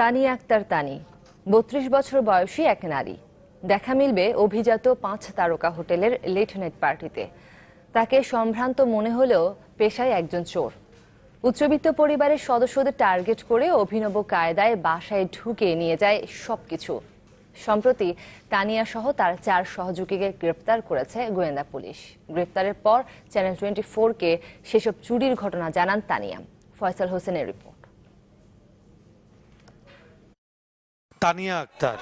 তানিয়া আক্তার তানি, বত্রিশ বছর বয়সী এক নারী। দেখা মিলবে অভিজাত পাঁচ তারকা হোটেলের লেট নাইট পার্টিতে। তাকে সম্ভ্রান্ত মনে হলেও পেশায় একজন চোর। উচ্চবিত্ত পরিবারের সদস্যদের টার্গেট করে অভিনব কায়দায় বাসায় ঢুকে নিয়ে যায় সবকিছু। সম্প্রতি তানিয়া সহ তার চার সহযোগীকে গ্রেপ্তার করেছে গোয়েন্দা পুলিশ। গ্রেপ্তারের পর চ্যানেল টোয়েন্টি ফোরকে সেসব চুরির ঘটনা জানান তানিয়া। ফয়সাল হোসেনের রিপোর্ট। তানিয়া আক্তার।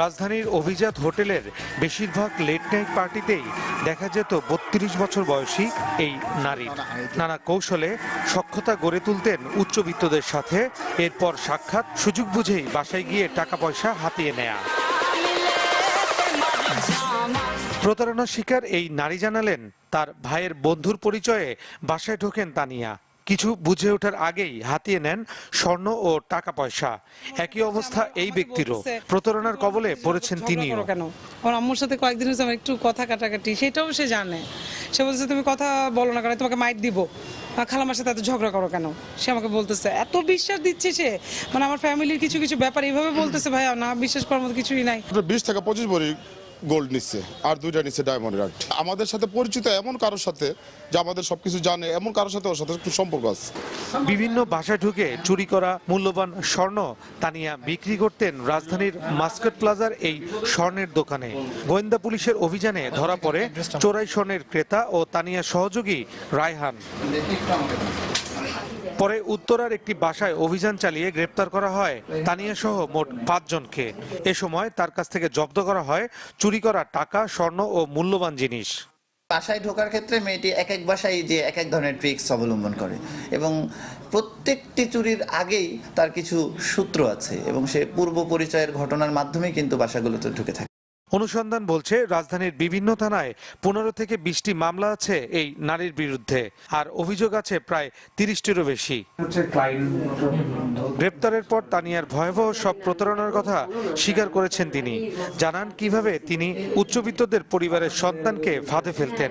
রাজধানীর অভিজাত হোটেলের বেশিরভাগ লেট নাইট পার্টিতেই দেখা যেত বত্রিশ বছর বয়সী এই নারী নানা কৌশলে সক্ষতা গড়ে তুলতেন উচ্চবিত্তদের সাথে, এরপর সাক্ষাৎ সুযোগ বুঝেই বাসায় গিয়ে টাকা পয়সা হাতিয়ে নেয়া। প্রতারণার শিকার এই নারী জানালেন, তার ভাইয়ের বন্ধুর পরিচয়ে বাসায় ঢোকেন তানিয়া। কিছু বুঝে ওঠার আগেই হাতিয়ে নেন স্বর্ণ ও টাকা পয়সা একই অবস্থা এই ব্যক্তিরও। প্রতারণার কবলে পড়েছেন তিনিও। কেন? আমার আম্মুর সাথে কয়েকদিন হয়েছে আমার একটু কথা কাটাকাটি সেটাও সে জানে। সে বলছে তুমি কথা বলো না কেন? তোমাকে মাইট দিব। খালামার সাথে এত ঝগড়া করো কেন? সে আমাকে বলতেছে এত বিশ্বাস দিচ্ছে সে? মানে আমার ফ্যামিলির কিছু কিছু ব্যাপার এইভাবে বলতেছে ভাইয়া না বিশ্বাস করার মতো কিছুই নাই। বিশ থেকে পঁচিশ ভরি গোল্ড নিচ্ছে, আর দুইটা নিচ্ছে ডায়মন্ড রাট আমাদের সাথে পরিচিত এমন কারোর সাথে যে আমাদের সবকিছু জানে, এমন কারোর সাথে ওর সাথে একটু সম্পর্ক আছে। বিভিন্ন বাসায় ঢুকে চুরি করা মূল্যবান স্বর্ণ তানিয়া বিক্রি করতেন রাজধানীর মাস্কট প্লাজার এই স্বর্ণের দোকানে। গোয়েন্দা পুলিশের অভিযানে ধরা পড়ে চোরাই স্বর্ণের ক্রেতা ও তানিয়া সহযোগী রায়হান। পরে উত্তরার একটি বাসায় অভিযান চালিয়ে গ্রেপ্তার করা হয়। তানিয়া সহ মোট পাঁচজনকে। এ সময় তার কাছ থেকে জব্দ করা হয় চুরি করা টাকা, স্বর্ণ ও মূল্যবান জিনিস। বাসায় ঢোকার ক্ষেত্রে মেয়েটি এক এক বাসায় যে এক এক ধরনের ট্রিক্স অবলম্বন করে এবং প্রত্যেকটি চুরির আগেই তার কিছু সূত্র আছে এবং সে পূর্ব পরিচয়ের ঘটনার মাধ্যমেই কিন্তু বাসাগুলোতে ঢুকে থাকে। অনুসন্ধান বলছে রাজধানীর বিভিন্ন থানায় পনেরো থেকে বিশটি মামলা আছে এই নারীর বিরুদ্ধে আর অভিযোগ আছে প্রায় তিরিশটিরও বেশি। গ্রেপ্তারের পর তানিয়ার ভয়াবহ সব প্রতারণার কথা স্বীকার করেছেন তিনি। জানান কীভাবে তিনি উচ্চবিত্তদের পরিবারের সন্তানকে ফাঁদে ফেলতেন।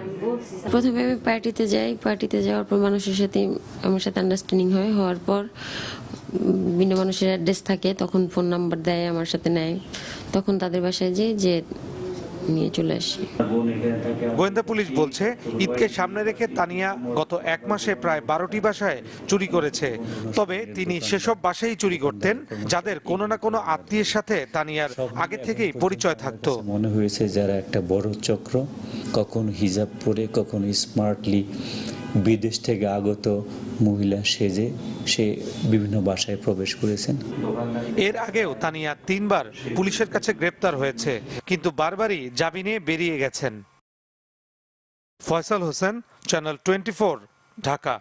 প্রথমে আমি পার্টিতে যাই পার্টিতে যাওয়ার পর মানুষের সাথে আমার সাথে আন্ডারস্ট্যান্ডিং হয় হওয়ার পর উম, বিভিন্ন মানুষের অ্যাড্রেস থাকে তখন ফোন নাম্বার দেয় আমার সাথে নেয়। তখন তাদের বাসায় যাই যে নিয়ে চলে আসি। গোয়েন্দা পুলিশ বলছে ঈদকে সামনে রেখে তানিয়া গত এক মাসে প্রায় বারোটি বাসায় চুরি করেছে। তবে তিনি সেসব বাসায় চুরি করতেন যাদের কোনো না কোনো আত্মীয়ের সাথে তানিয়ার আগে থেকেই পরিচয় থাকতো। মনে হয়েছে যারা একটা বড় চক্র কখনো হিজাব পরে কখনো স্মার্টলি বিদেশ থেকে আগত মহিলা সেজে সে বিভিন্ন বাসায় প্রবেশ করেছেন। এর আগেও তানিয়া তিনবার পুলিশের কাছে গ্রেপ্তার হয়েছে, কিন্তু বারবারই জামিনে বেরিয়ে গেছেন। Faisal Hossain channel twenty Dhaka.